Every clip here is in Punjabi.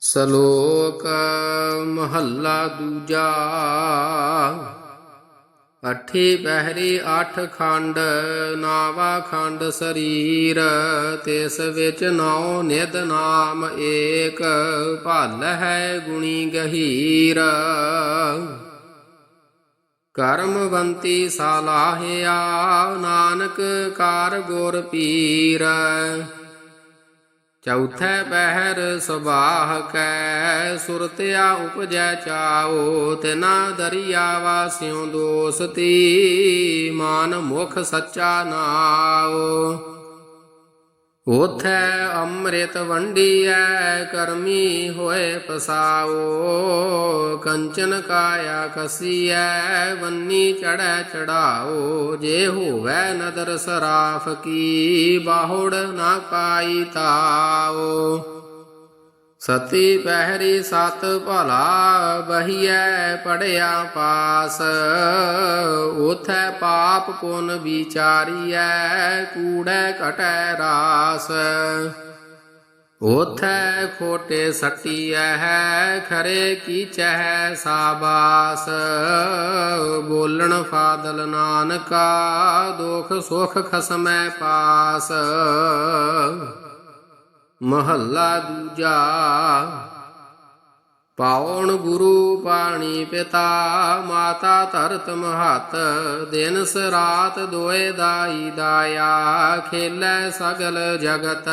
ਸ਼ਲੋਕ ਮਹੱਲਾ ਦੂਜਾ। ਅਠੀ ਪਹਿਰੀ, ਅੱਠ ਖੰਡ, ਨਾਵਾ ਖੰਡ ਸਰੀਰ, ਤਿਸ ਵਿੱਚ ਨੌ ਨਿਦ ਨਾਮ ਏਕ, ਭਲ ਹੈ ਗੁਣੀ ਗਹੀਰ। ਕਰਮਵੰਤੀ ਸਾਲਾਹਿਆ, ਨਾਨਕ ਕਾਰ ਗੁਰ ਪੀਰ। ਚੌਥੈ ਪਹਿਰ ਸੁਬਾਹ ਕੈ ਸੁਰਤਿਆ ਉਪਜੈ ਚਾਓ ਤਿਨਾ ਦਰਿਆ ਵਾਸਿਉ ਦੋਸਤੀ, ਮਾਨ ਮੁਖ ਸੱਚਾ ਨਾਓ ਉਥੈ ਅੰਮ੍ਰਿਤ ਵੰਡੀਐ, ਕਰਮੀ ਹੋਏ ਪਸਾਓ। ਕੰਚਨ ਕਾਇਆ ਕਸੀਐ, ਬੰਨੀ ਚੜੈ ਚੜਾਓ ਜੇ ਹੋਵੈ ਨਦਰ ਸਰਾਫ ਕੀ, ਬਾਹੁੜ ਨਾ ਪਾਈ ਤਾਓ। ਸਤੀ ਪਹਿਰੀ ਸਤ ਭਲਾ ਬਹੀਐ ਪੜਿਆ ਪਾਸ। ਉਥੈ ਪਾਪ ਪੁਨ ਵਿਚਾਰੀਐ, ਕੂੜੈ ਘਟੈ ਰਾਸ। ਉਥੈ ਖੋਟੇ ਸਟੀਐ ਖਰੇ ਕੀਚੈ ਸਾਬਾਸ। ਬੋਲਣ ਫਾਦਲ ਨਾਨਕਾ, ਦੁਖ ਸੁਖ ਖਸਮੈ ਪਾਸ। ਮਹੱਲਾ ਦੂਜਾ, ਪਾਉਣ ਗੁਰੂ ਪਾਣੀ ਪਿਤਾ, ਮਾਤਾ ਧਰਤ ਮਹਤ, ਦਿਨ ਸਰਾਤ ਦੋਏ ਦਾਈ ਦਾਇਆ, ਖੇਲੇ ਸਗਲ ਜਗਤ।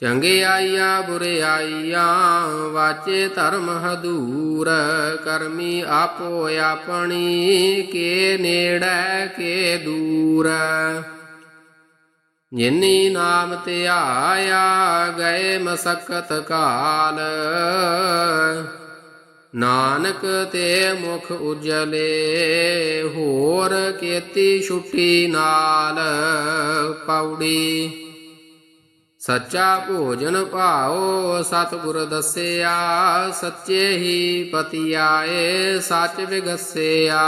ਚੰਗਿਆਈਆਂ ਬੁਰਿਆਈਆਂ ਵਾਚੇ ਧਰਮ ਹਦੂਰ, ਕਰਮੀ ਆਪੋ ਆਪਣੀ, ਕੇ ਨੇੜੇ, ਕੇ ਦੂਰ। ਜਿਨੀ ਨਾਮ ਧਿਆਇਆ ਗਏ ਮਸਕਤ ਕਾਲ। ਨਾਨਕ ਤੇ ਮੁਖ ਉਜਲੇ ਹੋਰ ਕੀਤੀ ਛੁੱਟੀ ਨਾਲ ਪੌੜੀ। ਸੱਚਾ ਭੋਜਨ ਭਾਓ ਸਤਿਗੁਰ ਦੱਸਿਆ, ਸੱਚੇ ਹੀ ਪਤੀ ਆਏ ਸੱਚ ਵਿਗਸਿਆ।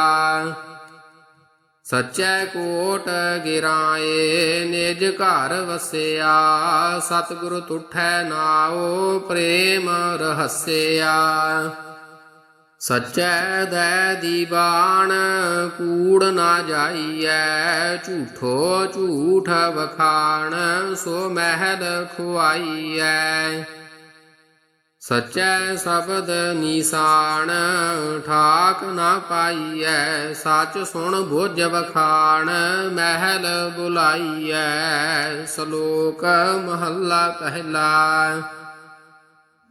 ਸੱਚੈ ਕੋਟ ਗਿਰਾਏ, ਨਿਜ ਘਰ ਵਸਿਆ। ਸਤਿਗੁਰ ਤੁਠੈ ਨਾਉ, ਪ੍ਰੇਮ ਰਹੱਸਿਆ। ਸੱਚੈ ਦੈ ਦੀਵਾਨ, ਕੂੜ ਨਾ ਜਾਈਐ। ਝੂਠੋ ਝੂਠ ਵਖਾਣ, ਸੋ ਮਹਿਲ ਖੁਆਈਐ। ਸਚੈ ਸ਼ਬਦ ਨੀਸਾਨ, ਠਾਕ ਨਾ ਪਾਈਐ, ਸੱਚ ਸੁਣ ਬੁੱਝ ਵਖਾਣ, ਮਹਿਲ ਬੁਲਾਈਐ, ਸ਼ਲੋਕ ਮਹੱਲਾ ਪਹਿਲਾ।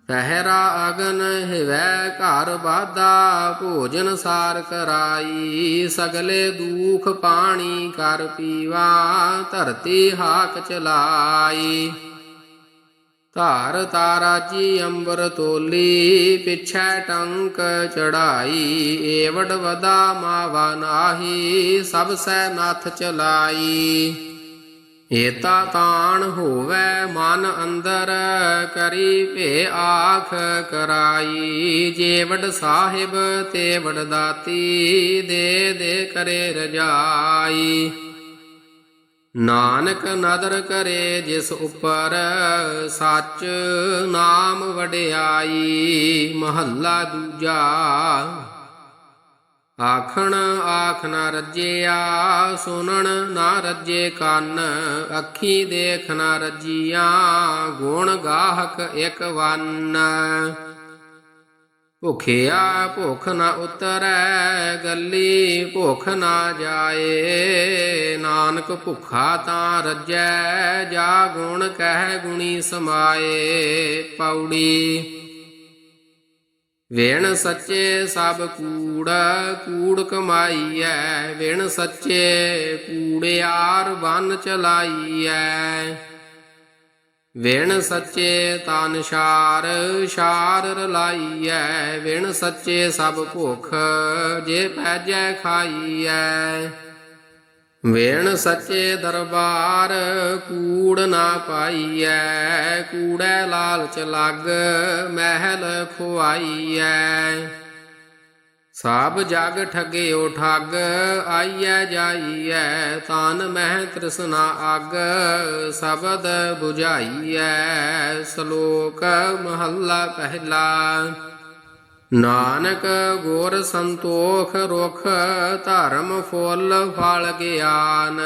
ਪਹਿਰਾ ਅਗਨ ਹਿਵੈ, ਘਰ ਬਾਦਾ ਭੋਜਨ ਸਾਰ ਕਰਾਈ, ਸਗਲੇ ਦੂਖ ਪਾਣੀ ਕਰ ਪੀਵਾ, ਧਰਤੀ ਹਾਕ ਚਲਾਈ। ਧਾਰ ਤਾਰਾ ਜੀ ਅੰਬਰ ਤੋਲੀ, ਪਿਛੈ ਟੰਕ ਚੜਾਈ ਏਵਡ ਵਦਾ ਮਾਵਾ ਨਾਹੀ ਸਭ ਸੈ ਨਥ ਚਲਾਈ। ਏਤਾ ਤਾਣ ਹੋਵੇ ਮਨ ਅੰਦਰ, ਕਰੀ ਭੇ ਆਖ ਕਰਾਈ। ਜੇਵਡ ਸਾਹਿਬ ਤੇਵਡ ਦਾਤੀ, ਦੇ ਦੇ ਕਰੇ ਰਜਾਈ। ਨਾਨਕ ਨਦਰ ਕਰੇ ਜਿਸ ਉਪਰ ਸੱਚ ਨਾਮ ਵਡਿਆਈ, ਮਹੱਲਾ ਦੂਜਾ। ਆਖਣ, ਆਖ ਨਾ ਰੱਜਿਆ, ਸੁਣਨ ਨਾ ਰੱਜੇ ਕੰਨ, ਅੱਖੀ ਦੇਖ ਨਾ ਰੱਜੀਆਂ, ਗੁਣ ਗਾਹਕ ਇਕ ਵੰਨ। ਭੁਖਿਆ ਭੁਖ ਨਾ ਉਤਰੈ, ਗੱਲੀ ਭੁਖ ਨਾ ਜਾਏ। ਨਾਨਕ ਭੁਖਾ ਤਾਂ ਰੱਜੈ, ਜਾ ਗੁਣ ਕਹਿ ਗੁਣੀ ਸਮਾਏ। ਪੌੜੀ ਵੇਣ ਸੱਚੇ ਸਭ ਕੂੜ ਕੂੜ ਕਮਾਈਐ। ਵੇਣ ਸੱਚੇ ਕੂੜਿਆਰ ਬਨ ਚਲਾਈਐ। ਵਿਣ ਸੱਚੇ ਤਨ ਸ਼ਾਰ ਸ਼ਾਰ ਰਲਾਈਐ। ਵਿਣ ਸੱਚੇ ਸਭ ਭੁਖ, ਜੇ ਪੈਜੈ ਖਾਈਐ। ਵਿਣ ਸੱਚੇ ਦਰਬਾਰ, ਕੂੜ ਨਾ ਪਾਈਐ। ਕੂੜੈ ਲਾਲਚ ਲੱਗ, ਮਹਿਲ ਖੁਆਈਐ। ਸਭ ਜਗ ਠਗਿਓ ਠੱਗ, ਆਈਐ ਜਾਈਐ, ਤਾਨ ਮਹਿ ਤ੍ਰਿਸ਼ਨਾ ਅਗ, ਸ਼ਬਦ 부ਝਾਈਐ ਸ਼ਲੋਕ ਮਹੱਲਾ ਪਹਿਲਾ। ਨਾਨਕ ਗੋਰ ਸੰਤੋਖ ਰੁਖ, ਧਰਮ ਫੁੱਲ ਫਲ ਗਿਆਨ,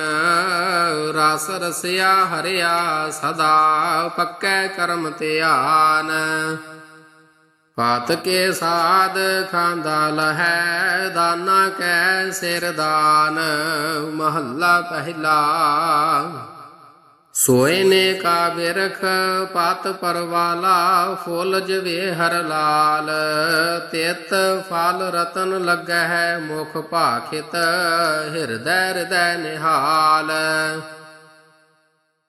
ਰਸ ਰਸਿਆ ਹਰਿਆ ਸਦਾ, ਪੱਕੈ ਕਰਮ ਧਿਆਨ। ਪਤ ਕੇ ਸਾਧ ਖਾਂਦਾ ਲਹੈ, ਦਾਨਾ ਕੈ ਸਿਰ ਦਾਨ, ਮਹੱਲਾ ਪਹਿਲਾ। ਸੋਏ ਨੇ ਕਾ ਬਿਰਖ ਪਤ ਪਰਵਾਲਾ, ਫੁੱਲ ਜਵੇ ਹਰ ਲਾਲ। ਤਿਤ ਫਲ ਰਤਨ ਲੱਗੈ ਮੁਖ ਭਾਖਿਤ, ਹਿਰਦੈ ਹਿਰਦੈ ਨਿਹਾਲ।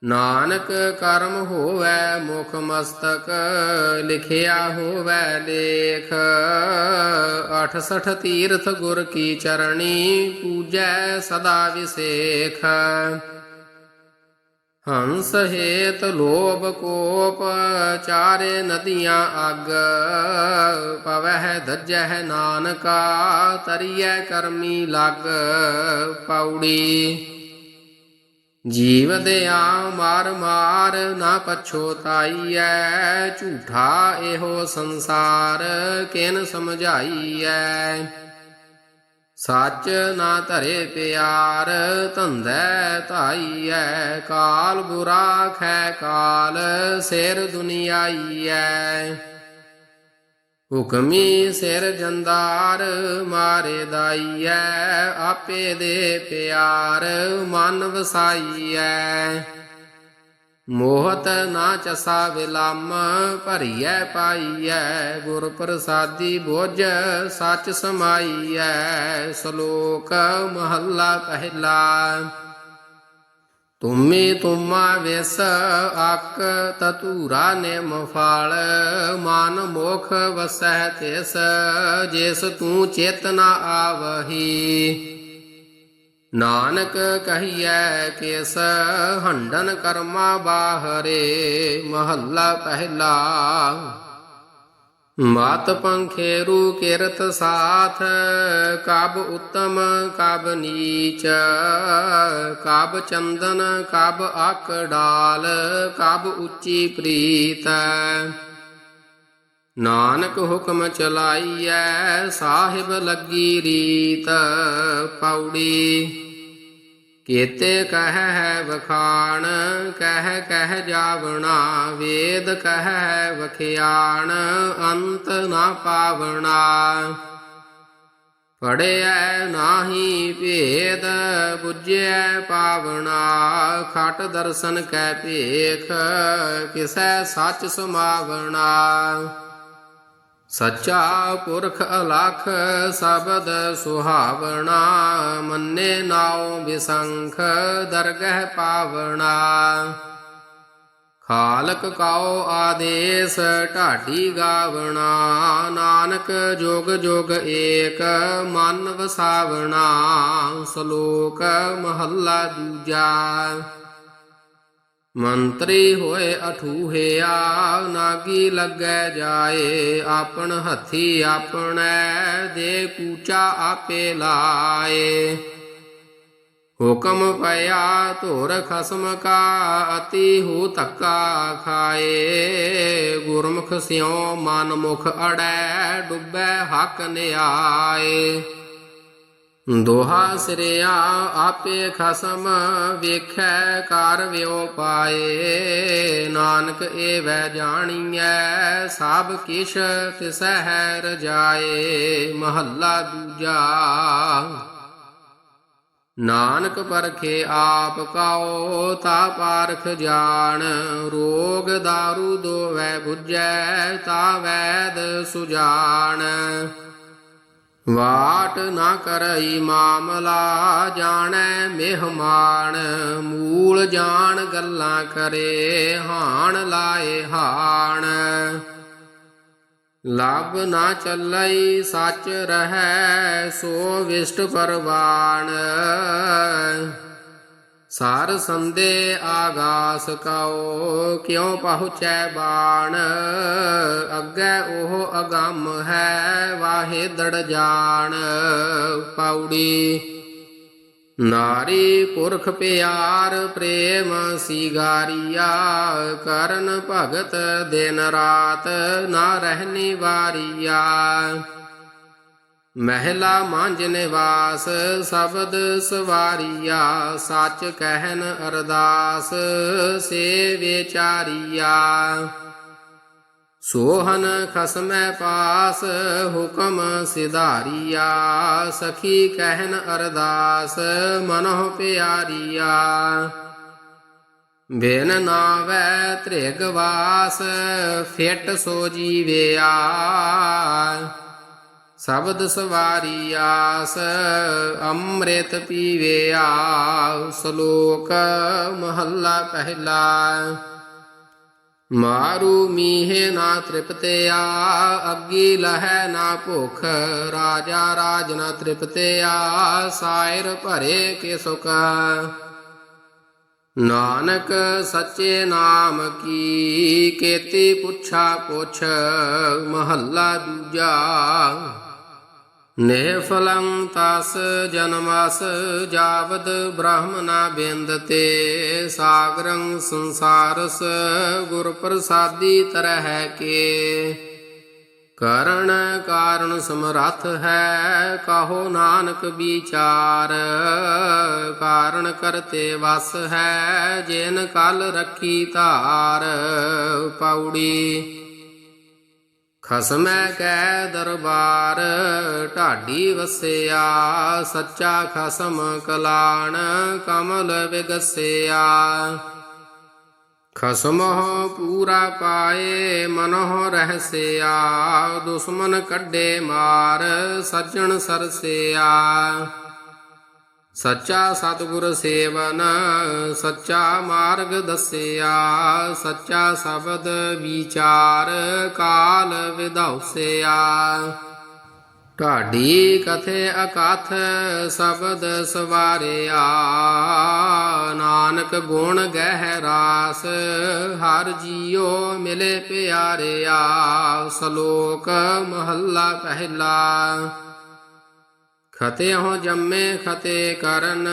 ਨਾਨਕ ਕਰਮ ਹੋਵੈ ਮੁਖ ਮਸਤਕ, ਲਿਖਿਆ ਹੋਵੈ ਲੇਖ। 68 ਤੀਰਥ ਗੁਰ ਕੀ ਚਰਣੀ ਪੂਜੈ ਸਦਾ ਵਿਸੇਖ। ਹੰਸ ਹੇਤ ਲੋਭ ਕੋਪ, ਚਾਰੇ ਨਦੀਆਂ ਅਗ। ਪਵਹਿ ਦਜਹਿ ਨਾਨਕਾ, ਤਰੀਐ ਕਰਮੀ ਲਗ, ਪੌੜੀ। ਜੀਵ ਦਿਆ ਮਾਰ ਮਾਰ ਨਾ ਪਛੋਤਾਈਐ ਝੂਠਾ ਇਹੋ ਸੰਸਾਰ ਕਿਨ ਸਮਝਾਈਐ? ਸੱਚ ਨਾ ਧਰੇ ਪਿਆਰ, ਧੰਦੈ ਧਾਈਐ, ਕਾਲ ਬੁਰਾ ਖੈ ਕਾਲ, ਸਿਰ ਦੁਨੀਆਈਐ। ਹੁਕਮੀ ਸਿਰ ਜੰਦਾਰ, ਮਾਰੇ ਦਾਈਐ, ਆਪੇ ਦੇ ਪਿਆਰ, ਮਨ ਵਸਾਈਐ। ਮੋਹਤ ਨਾ ਚਸਾ ਵਿਲੰਮ, ਭਰੀਐ ਪਾਈਐ ਗੁਰ ਪ੍ਰਸਾਦੀ ਬੋਝ ਸੱਚ ਸਮਾਈਐ। ਸ਼ਲੋਕ ਮਹੱਲਾ ਪਹਿਲਾ। ਤੁਮੇ ਤੁਮਾ ਵਿਸ ਆਕ ਤਤੂਰਾ ਨਿਮ ਫਲ, ਮਨ ਮੋਖ ਵਸੈ ਤਿਸ, ਜਿਸ ਤੂੰ ਚੇਤਨਾ ਆਵਹੀ। ਨਾਨਕ ਕਹੀਐ ਕਿਸ, ਹੰਡਨ ਕਰਮਾ ਬਾਹਰੇ, ਮਹੱਲਾ ਪਹਿਲਾ ਮਤ ਪੰਖੇਰੂ ਕਿਰਤ ਸਾਥ ਕਬ ਉਤਮ ਕਬ ਨੀਚ ਕਬ ਚੰਦਨ ਕਬ ਆਕ ਡਾਲ ਕਬ ਉੱਚੀ ਪ੍ਰੀਤ। ਨਾਨਕ ਹੁਕਮ ਚਲਾਈਐ, ਸਾਹਿਬ ਲੱਗੀ ਰੀਤ, ਪੌੜੀ। ਕੀਤੇ ਕਹਿ ਹੈ ਵਖਾਣ, ਕਹਿ ਕਹਿ ਜਾਵਣਾ, ਵੇਦ ਕਹਿ ਵਖਿਆਣ, ਅੰਤ ਨਾ ਪਾਵਣਾ। ਪੜਿਐ ਨਾਹੀ ਭੇਦ, ਬੁਝਿਐ ਪਾਵਣਾ। ਖਟ ਦਰਸ਼ਨ ਕੈ ਭੇਖ, ਕਿਸੈ ਸੱਚ ਸਮਾਵਣਾ। ਸੱਚਾ ਪੁਰਖ ਅਲਖ ਸ਼ਬਦ ਸੁਹਾਵਣਾ, ਮੰਨੇ ਨਾਉ ਵਿਸ਼ੰਖ ਦਰਗਹਿ ਪਾਵਣਾ। ਖਾਲਕ ਕਾਉ ਆਦੇਸ ਢਾਡੀ ਗਾਵਣਾ, ਨਾਨਕ ਜੋਗ ਜੋਗ ਏਕ ਮਨ ਵਸਾਵਣਾ, ਸ਼ਲੋਕ ਮਹੱਲਾ ਦੂਜਾ। ਮੰਤਰੀ ਹੋਏ ਅਠੂਹਿਆ, ਨਾਗੀ ਲੱਗੈ ਜਾਏ, ਆਪਣ ਹੱਥੀ ਆਪਣੈ, ਦੇ ਕੂਚਾ ਆਪੇ ਲਾਏ। ਹੁਕਮ ਪਿਆ ਧੁਰ ਖਸਮ ਕਾ, ਅਤੀ ਹੋ ਧੱਕਾ ਖਾਏ। ਗੁਰਮੁਖ ਸਿਉ ਮਨ ਮੁਖ ਅੜੈ, ਡੁੱਬੈ ਹੱਕ ਨਿਆਏ। ਦੋਹਾ ਸਿਰਿਆ ਆਪੇ ਖਸਮ ਵੇਖੈ ਕਰ ਵਿਉ ਪਾਏ ਨਾਨਕ ਏ ਵੈ ਜਾਣੀਐ, ਸਭ ਕਿਛ ਤਿਸਹਿ ਰਜਾਏ ਮਹੱਲਾ ਦੂਜਾ। ਨਾਨਕ ਪਰਖੇ ਆਪ ਕਾਉ, ਤਾ ਪਾਰਖ ਜਾਣ। ਰੋਗ ਦਾਰੂ ਦੋਵੈ 부ਜੈ ਤਾ ਵੈਦ ਸੁਜਾਣ। ਵਾਟ ਨਾ ਕਰਈ ਮਾਮਲਾ ਜਾਣੈ ਮਿਹਮਾਨ ਮੂਲ ਜਾਣ ਗੱਲਾਂ ਕਰੇ ਹਾਣ ਲਾਏ ਹਾਣ। ਲਬ ਨਾ ਚੱਲਈ ਸੱਚ ਰਹੈ ਸੋ ਵਿਸ਼ਟ ਪਰਵਾਨ ਸਾਰ ਸੰਦੇ ਆਗਾਸ ਕਉ ਕਿਉ ਪਹੁੰਚੈ ਬਾਣ? ਅੱਗੇ ਉਹ ਅਗੰਮ ਹੈ, ਵਾਹੇ ਦੜ ਜਾਣ। ਪੌੜੀ। ਨਾਰੀ ਪੁਰਖ ਪਿਆਰ, ਪ੍ਰੇਮ ਸੀਗਾਰੀਆ, ਕਰਨ ਭਗਤ ਦਿਨ ਰਾਤ ਨਾ ਰਹਿਨੀ ਵਾਰੀਆ। ਮਹਿਲਾ ਮਾਂਝ ਨਿਵਾਸ, ਸ਼ਬਦ ਸਵਾਰੀਆ, ਸੱਚ ਕਹਿਨ ਅਰਦਾਸ ਸੇ ਵਿਚਾਰੀਆ ਸੋਹਨ ਖਸਮੈ ਪਾਸ, ਹੁਕਮ ਸਿਧਾਰੀਆ, ਸਖੀ ਕਹਿਨ ਅਰਦਾਸ ਮਨੋ ਪਿਆਰੀਆ। ਬਿਨ ਨਾਵੈ ਤ੍ਰਿਗਵਾਸ ਫਿਟ ਸੋ ਜੀਵਿਆ। ਸ਼ਬਦ ਸਵਾਰੀ ਆਸ, ਅੰਮ੍ਰਿਤ ਪੀਵੇ ਆ ਸ਼ਲੋਕ ਮਹੱਲਾ ਪਹਿਲਾ। ਮਾਰੂ ਮੀਹੇ ਨਾ ਤ੍ਰਿਪਤਿਆ, ਅੱਗੀ ਲਹੈ ਨਾ ਭੁਖ, ਰਾਜਾ ਰਾਜ ਨਾ ਤ੍ਰਿਪਤਿਆ, ਸਾਇਰ ਭਰੇ ਕੇ ਸੁਖ। ਨਾਨਕ ਸੱਚੇ ਨਾਮ ਕੀ, ਕੇਤੀ ਪੁੱਛਾ ਪੁੱਛ, ਮਹੱਲਾ ਦੂਜਾ। ਨਿਫਲੰ ਤਸ ਜਨਮਸ ਜਾਵਦ ਬ੍ਰਾਹਮਨਾ ਬਿੰਦਤੇ ਸਾਗਰੰ ਸੰਸਾਰਸ ਗੁਰ ਪ੍ਰਸਾਦੀ ਤਰਹਿ ਕੇ। ਕਰਨ ਕਾਰਨ ਸਮਰੱਥ ਹੈ ਕਹੋ ਨਾਨਕ ਵਿਚਾਰ। ਕਾਰਨ ਕਰਤੇ ਵਸ ਹੈ ਜਿਨ ਕਲ ਰੱਖੀ ਧਾਰ। ਪੌੜੀ ਖਸਮੈ ਕੈ ਦਰਬਾਰ, ਢਾਡੀ ਵਸਿਆ, ਸੱਚਾ ਖਸਮ ਕਲਾਣ, ਕਮਲ ਵਿਗਸਿਆ। ਖਸਮਹੁ ਪੂਰਾ ਪਾਏ ਮਨਹੁ ਰਹਿਸਿਆ, ਦੁਸ਼ਮਨ ਕੱਢੇ ਮਾਰ, ਸੱਜਣ ਸਰਸਿਆ। ਸੱਚਾ ਸਤਿਗੁਰ ਸੇਵਨ, ਸੱਚਾ ਮਾਰਗ ਦੱਸਿਆ, ਸੱਚਾ ਸ਼ਬਦ ਵਿਚਾਰ ਕਾਲ ਵਿਧਾਉਸਿਆ ਢਾਡੀ ਕਥੇ ਅਕਥ ਸ਼ਬਦ ਸਵਾਰਿਆ, ਨਾਨਕ ਗੁਣ ਗਹਿ ਰਾਸ, ਹਰ ਜੀਓ ਮਿਲੇ ਪਿਆਰਿਆ, ਸ਼ਲੋਕ ਮਹੱਲਾ ਪਹਿਲਾ। ਖਤਿਓ ਜੰਮੇ ਖਤੇ ਕਰਨ,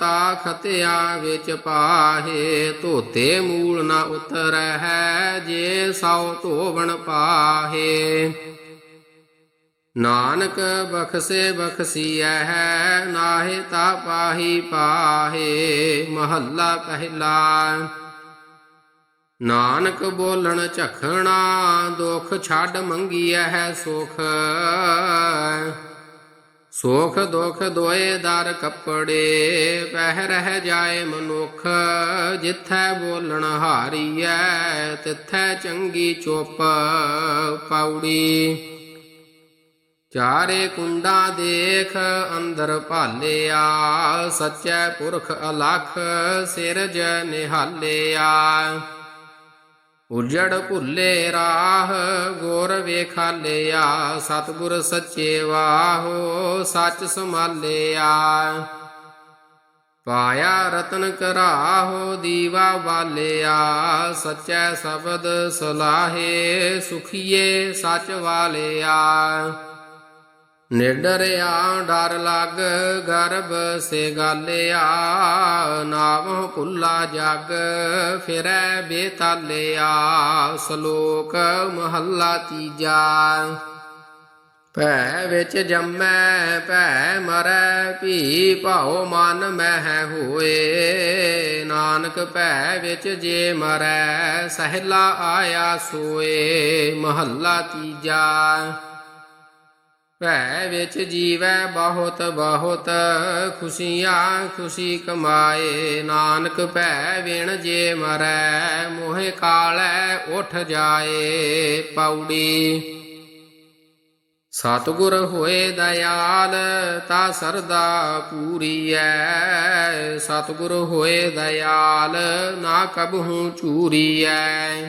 ਤਾ ਖਤਿਆ ਵਿੱਚ ਪਾਹੇ, ਧੋਤੇ ਮੂਲ ਨਾ ਉਤਰੈ ਹੈ ਜੇ ਸੌ ਧੋਵਣ ਪਾਹੇ। ਨਾਨਕ ਬਖਸੇ ਬਖਸੀਐ ਹੈ ਨਾਹੇ ਤਾ ਪਾਹੀ ਪਾਹੇ, ਮਹੱਲਾ ਪਹਿਲਾ। ਨਾਨਕ ਬੋਲਣ ਝਖਣਾ, ਦੁਖ ਛੱਡ ਮੰਗੀਐ ਹੈ ਸੁਖ। ਸੁਖ ਦੁਖ ਦੋਏ ਦਰ ਕੱਪੜੇ, ਪਹਿ ਰਹਿ ਜਾਏ ਮਨੁਖ, ਜਿੱਥੈ ਬੋਲਣ ਹਾਰੀਐ, ਤਿੱਥੈ ਚੰਗੀ ਚੁੱਪ ਪੌੜੀ। ਚਾਰੇ ਕੁੰਡਾ ਦੇਖ ਅੰਦਰ ਭਾਲਿਆ, ਸੱਚੈ ਪੁਰਖ ਅਲਖ ਸਿਰਜ ਨਿਹਾਲਿਆ। ਉਜੜ ਭੁੱਲੇ ਰਾਹ, ਗੁਰ ਵੇਖਾਲਿਆ ਸਤਿਗੁਰ ਸੱਚੇ ਵਾਹੋ, ਸੱਚ ਸਮਾਲਿਆ ਪਾਇਆ ਰਤਨ ਕਰਾਹੋ, ਦੀਵਾ ਵਾਲਿਆ, ਸੱਚੈ ਸ਼ਬਦ ਸਲਾਹੇ, ਸੁਖੀਏ ਸੱਚ ਵਾਲਿਆ। ਨਿਡਰਿਆ ਡਰ ਲੱਗ, ਗਰਭ ਸੇ ਗਾਲਿਆ, ਨਾਮ ਭੁੱਲਾ ਜਗ, ਫਿਰੈ ਬੇਤਾਲਿਆ, ਸ਼ਲੋਕ ਮਹੱਲਾ ਤੀਜਾ। ਭੈ ਵਿੱਚ ਜੰਮੈ, ਭੈ ਮਰੈ, ਭੀ ਭਾਉ ਮਨ ਮਹਿ ਹੋਏ। ਨਾਨਕ ਭੈ ਵਿੱਚ ਜੇ ਮਰੈ, ਸਹਿਲਾ ਆਇਆ ਸੋਏ। ਮਹੱਲਾ ਤੀਜਾ। ਭੈ ਵਿੱਚ ਜੀਵੈ ਬਹੁਤ ਬਹੁਤ, ਖੁਸ਼ੀਆਂ ਖੁਸ਼ੀ ਕਮਾਏ। ਨਾਨਕ ਭੈ ਵਿਣ ਜੇ ਮਰੈ, ਮੋਹਿ ਕਾਲੈ ਉਠ ਜਾਏ ਪੌੜੀ। ਸਤਿਗੁਰ ਹੋਏ ਦਇਆਲ, ਤਾ ਸਰਦਾ ਪੂਰੀਐ। ਸਤਿਗੁਰ ਹੋਏ ਦਇਆਲ, ਨਾ ਕਬਹੂ ਚੂਰੀਐ।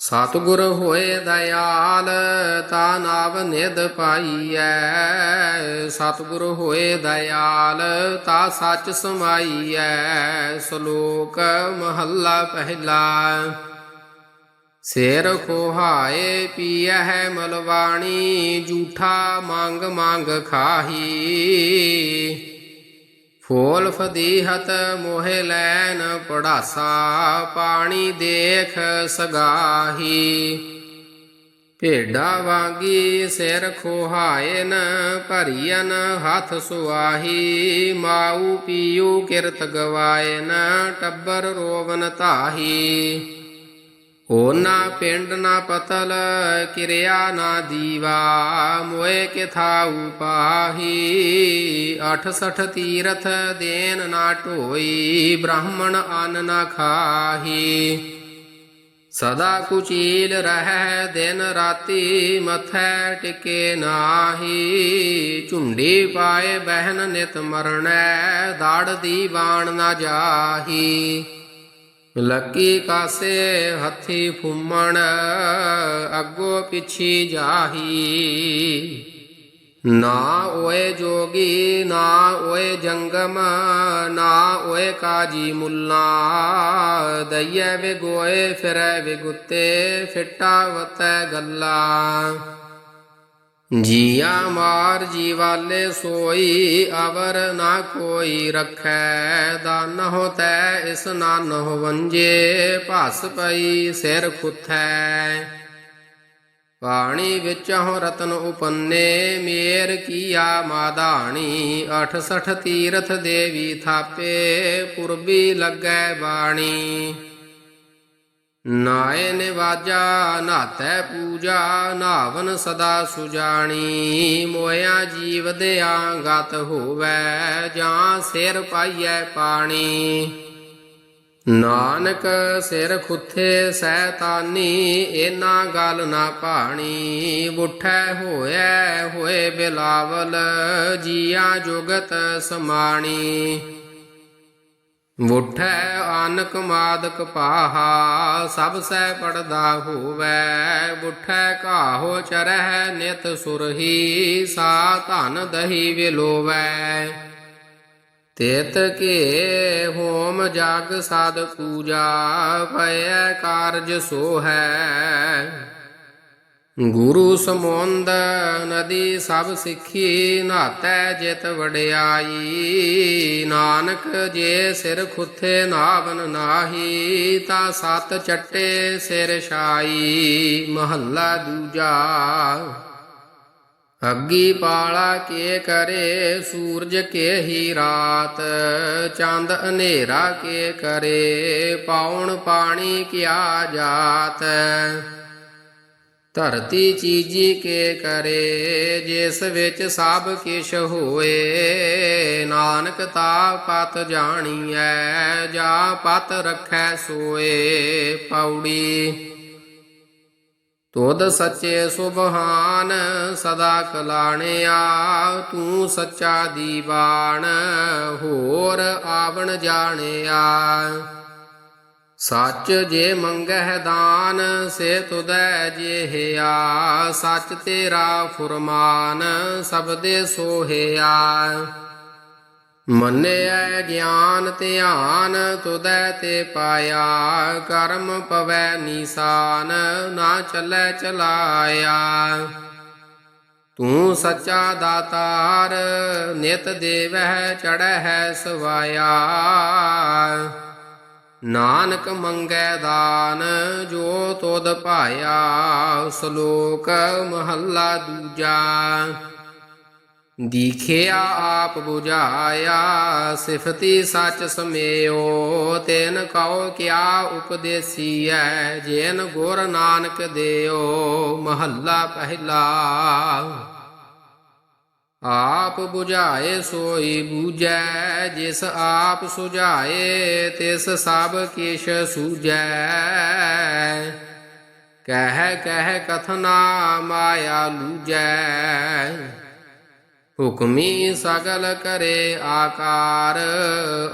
ਸਤਿਗੁਰ ਹੋਏ ਦਇਆਲ, ਤਾ ਨਾਵ ਨਿਧ ਪਾਈਐ। ਸਤਿਗੁਰ ਹੋਏ ਦਇਆਲ, ਤਾ ਸੱਚ ਸਮਾਈਐ। ਸ਼ਲੋਕ ਮਹੱਲਾ ਪਹਿਲਾ। ਸਿਰ ਖੋਹਾਏ ਪੀਐ ਮਲਵਾਣੀ, ਝੂਠਾ ਮੰਗ ਮੰਗ ਖਾਹੀ। ਫੋਲ ਫਦੀਹਤ ਮੋਹਿ ਲੈਨ ਪੜਾਸਾ, ਪਾਣੀ ਦੇਖ ਸਗਾਹੀ। ਭੇਡਾ ਵਾਂਗੀ ਸਿਰ ਖੋਹਾਇਨ ਭਰੀਨ ਹੱਥ ਸੁਆਹੀ। ਮਾਊ ਪੀਊ ਕਿਰਤ ਗਵਾਇਨ, ਟੱਬਰ ਰੋਵਨ ਤਾਹੀ ਹੋਨਾ ਪਿੰਡ ਨਾ ਪਤਲ, ਕਿਰਿਆ ਨਾ ਦੀਵਾ, ਮੋਏ ਕਿਥਾ ਉਪਾਹੀ। ਪਾਹੀ 68 ਤੀਰਥ ਦੇਨ ਨਾ ਢੋਈ, ਬ੍ਰਾਹਮਣ ਅੰਨ ਨਾ ਖਾਹੀ। ਸਦਾ ਕੁਚੀਲ ਰਹਿ ਦਿਨ ਰਾਤੀ, ਮਥੈ ਟਿਕੇ ਨਾਹੀ। ਝੁੰਡੀ ਪਾਏ ਬਹਿਨ ਨਿਤ ਮਰਣੈ, ਦਾੜ ਦੀ ਬਾਣ ਨਾ ਜਾਹੀ। ਲੱਕੀ ਕਾਸੇ ਹੱਥੀ ਫੁੰਮਣ, ਅੱਗੋ ਪਿੱਛੀ ਜਾਹੀ। ਨਾ ਓਏ ਜੋਗੀ, ਨਾ ਓਏ ਜੰਗਮ, ਨਾ ਓਏ ਕਾਜੀ ਮੁੱਲਾ। ਦਈਏ ਵੇ ਗੋਏ ਫਿਰੈ ਵੇ ਗੁੱਤੇ ਫਿੱਟਾ ਵਤੈ ਗੱਲਾ। ਜੀਆ ਮਾਰ ਜੀਵਾਲੇ ਸੋਈ, ਅਵਰ ਨਾ ਕੋਈ ਰਖੈ, ਦਾਨ ਹੋ ਤੈ ਇਸ ਨਾਨ ਵੰਜੇ, ਭਸ ਪਈ ਸਿਰ ਖੁਥੈ। ਪਾਣੀ ਵਿੱਚ ਹੋ ਰਤਨ ਉਪੰਨੇ, ਮੇਰ ਕੀਆ ਮਾਧਾਣੀ 68 ਤੀਰਥ ਦੇਵੀ ਥਾਪੇ, ਪੁਰਬੀ ਲੱਗੈ ਬਾਣੀ। ਨਾਏ ਨਿਵਾਜਾ, ਨਾਤੈ ਪੂਜਾ, ਨਾਵਨ ਸਦਾ ਸੁਜਾਣੀ। ਮੋਇਆ ਜੀਵ ਦਿਆਂ ਗਤ ਹੋਵੈ, ਜਾਂ ਸਿਰ ਪਾਈਐ ਪਾਣੀ। ਨਾਨਕ ਸਿਰ ਖੁੱਥੇ ਸੈਤਾਨੀ ਇਨਾ ਗੱਲ ਨਾ ਪਾਣੀ ਉਠੈ ਹੋਇਐ, ਹੋਏ ਬਿਲਾਵਲ, ਜੀਆ ਜੁਗਤ ਸਮਾਣੀ। ਮੁਠੈ ਆਨਕ ਮਾਦਕ ਪਾਹਾ, ਸਭ ਸੈ ਪੜਦਾ ਹੋਵੈ। ਮੁਠੈ ਕਾਹੋ ਚਰਹਿ ਨਿਤ ਸੁਰਹੀ, ਸਾ ਧਨ ਦਹੀ ਵਿਲੋਵੈ। ਤੇਤ ਕੇ ਹੋਮ ਜਗ ਸਾਧ ਪੂਜਾ ਭਇ ਕਾਰਜ ਸੋ ਹੈ ਗੁਰੂ ਸਮੁੰਦ ਨਦੀ ਸਭ ਸਿੱਖੀ ਨਾਤੈ ਜਿਤ ਵਡਿਆਈ। ਨਾਨਕ ਜੇ ਸਿਰ ਖੁੱਥੇ ਨਾਵਨ ਨਾਹੀ, ਤਾਂ ਸਤ ਚੱਟੇ ਸਿਰ ਛਾਈ। ਮਹੱਲਾ ਦੂਜਾ, ਅੱਗੀ ਪਾਲਾ ਕੇ ਕਰੇ ਸੂਰਜ ਕੇ ਹੀ ਰਾਤ। ਚੰਦ ਹਨੇਰਾ ਕੇ ਕਰੇ ਪਾਉਣ ਪਾਣੀ ਕਿਆ ਜਾਤ। ਧਰਤੀ ਚੀਜੀ ਕੇ ਕਰੇ, ਜਿਸ ਵਿੱਚ ਸਭ ਕਿਛ ਹੋਏ। ਨਾਨਕ ਤਾ ਪਤ ਜਾਣੀਐ, ਜਾ ਪਤ ਰਖੈ ਸੋਏ। ਪੌੜੀ ਤੁਧ ਸੱਚੇ ਸੁਭਾਨ, ਸਦਾ ਕਲਾਣਿਆ, ਤੂੰ ਸੱਚਾ ਦੀਵਾਨ, ਹੋਰ ਆਵਣ ਜਾਣਿਆ। ਸੱਚ ਜੇ ਮੰਗਹਿ ਦਾਨ, ਸੇ ਤੁਦੈ ਜਿਹਿਆ। ਸੱਚ ਤੇਰਾ ਫੁਰਮਾਨ ਸਬਦੇ ਸੋਹਿਆ। ਮੰਨਿਐ ਗਿਆਨ ਧਿਆਨ ਤੁਦੈ ਤੇ ਪਾਇਆ। ਕਰਮ ਪਵੈ ਨਿਸ਼ਾਨ, ਨਾ ਚੱਲੈ ਚਲਾਇਆ। ਤੂੰ ਸੱਚਾ ਦਾਤਾਰ, ਨਿਤ ਦੇਵਹਿ ਚੜਹਿ ਸਵਾਇਆ। ਨਾਨਕ ਮੰਗੈ ਦਾਨ, ਜੋ ਤੋਦ ਭਾਇਆ ਸ਼ਲੋਕ ਮਹੱਲਾ ਦੂਜਾ। ਦੀਖਿਆ ਆਪ 부ਝਾਇਆ ਸਿਫਤੀ ਸੱਚ ਸਮੇਓ, ਤੈਨ ਕਉ ਕਿਆ ਉਪਦੇਸੀਐ, ਜੇਨ ਗੁਰ ਨਾਨਕ ਦੇਓ, ਮਹੱਲਾ ਪਹਿਲਾ। ਆਪ 부ਝਾਏ ਸੋਈ ਬੂਝੈ, ਜਿਸ ਆਪ ਸੁਝਾਏ, ਤਿਸ ਸਭ ਕਿਛ ਸੂਝੈ। ਕਹਿ ਕਹਿ ਕਥਨਾ ਮਾਇਆ ਲੂਜੈ। ਹੁਕਮੀ ਸਗਲ ਕਰੇ ਆਕਾਰ,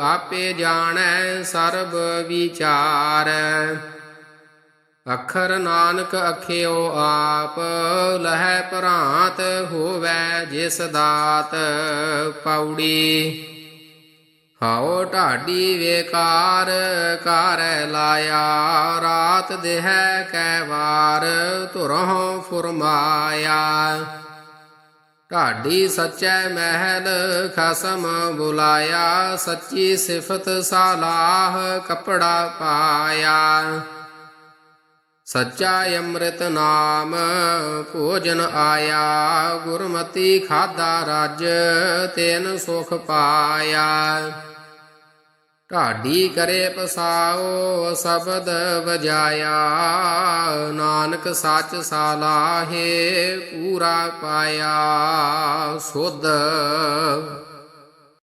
ਆਪੇ ਜਾਣੈ ਸਰਬ ਵਿਚਾਰ। ਅਖਰ ਨਾਨਕ ਅਖਿਓ ਆਪ, ਲਹਿ ਭਰਾਂਤ ਹੋਵੇ ਜਿਸ ਦਾਤ ਪੌੜੀ। ਹਾਉ ਢਾਡੀ ਵੇਕਾਰ ਕਾਰੈ ਲਾਇਆ, ਰਾਤ ਦੇਹੈ ਕੈ ਵਾਰ, ਧੁਰਹੁ ਫੁਰਮਾਇਆ। ਢਾਡੀ ਸੱਚੈ ਮਹਿਲ ਖਸਮ ਬੁਲਾਇਆ, ਸੱਚੀ ਸਿਫਤ ਸਾਲਾਹ ਕਪੜਾ ਪਾਇਆ। ਸੱਚਾ ਅੰਮ੍ਰਿਤ ਨਾਮ ਭੋਜਨ ਆਇਆ, ਗੁਰਮਤੀ ਖਾਦਾ ਰਜ, ਤੈਨ ਸੁਖ ਪਾਇਆ। ਢਾਡੀ ਕਰੇ ਪਸਾਓ, ਸ਼ਬਦ ਵਜਾਇਆ। ਨਾਨਕ ਸੱਚ ਸਾਲਾਹੇ ਪੂਰਾ ਪਾਇਆ। ਸੁਧ